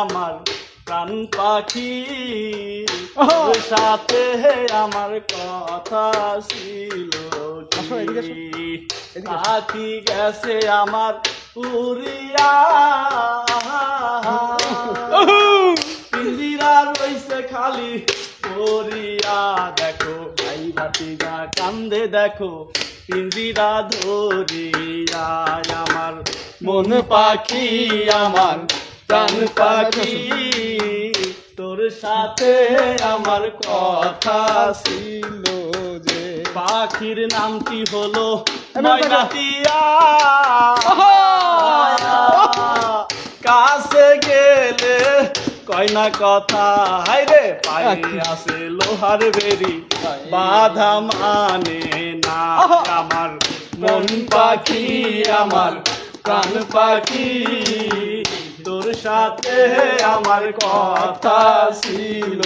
আমার প্রাণ পাখি। সাথে আমার কথা ছিল? পাখি গেছে আমার পুরিয়া পিঞ্জিরা রইছে খালি পরিয়া দেখো ভাই ভাতিজা কান্দে দেখো পিঞ্জিরা ধরিয়া আমার মন পাখি আমার প্রাণ পাখি তোর সাথে আমার কথা ছিল যে পাখির নামটি হলো ময়নাতিয়া। কাছে গেলে কয় না কথা হাই রে পায়ে আছে লোহার বেরি বাধা মানে না আমার মন পাখি আমার প্রাণ পাখি। সাথে আমার কথা ছিল।